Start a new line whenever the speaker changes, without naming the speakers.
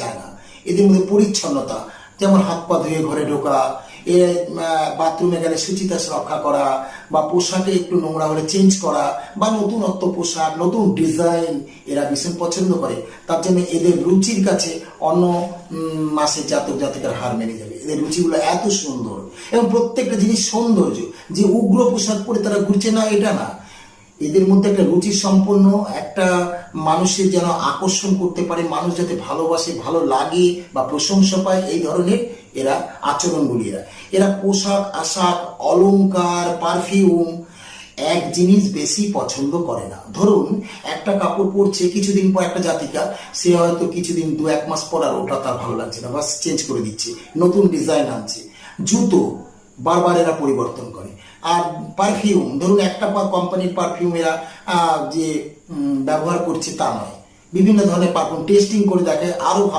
চায় না। এদের মধ্যে পরিচ্ছন্নতা, যেমন হাত পা ধুয়ে ঘরে ঢোকা, এ বাথরুমে গেলে শুচিতাস রক্ষা করা, বা পোশাকে একটু নোংরা হলে চেঞ্জ করা, বা নতুনত্ব পোশাক, নতুন ডিজাইন এরা ভীষণ পছন্দ করে। তার জন্য এদের রুচির কাছে অন্য মাসের জাতক জাতকের হার মেনে যাবে এদের রুচিগুলো এত সুন্দর। এবং প্রত্যেকটা জিনিস সৌন্দর্য। যে উগ্র পোশাক পরে তারা ঘুরছে না, এটা না। এদের মধ্যে একটা রুচি সম্পন্ন, একটা মানুষের যেন আকর্ষণ করতে পারে, মানুষ যাতে ভালোবাসে, ভালো লাগে বা প্রশংসা পায়, এই ধরনের এরা আচরণগুলি এরা। এরা পোশাক, আশাক, অলংকার, পারফিউম, এক জিনিস বেশি পছন্দ করে না। ধরুন, একটা কাপড় পরছে, কিছুদিন পর একটা জাতিকা, সে হয়তো কিছুদিন দু এক মাস পর আর ওটা তার ভালো লাগছে না বা চেঞ্জ করে দিচ্ছে, নতুন ডিজাইন আনছে। জুতো বারবার এরা পরিবর্তন করে। আর পারফিউম ধরুন একটা কোম্পানির পারফিউম এরা যে ব্যবহার করছে তা নয়। বিভিন্ন ধরনের পারফিউম টেস্টিং করে দেখে আরও ভালো।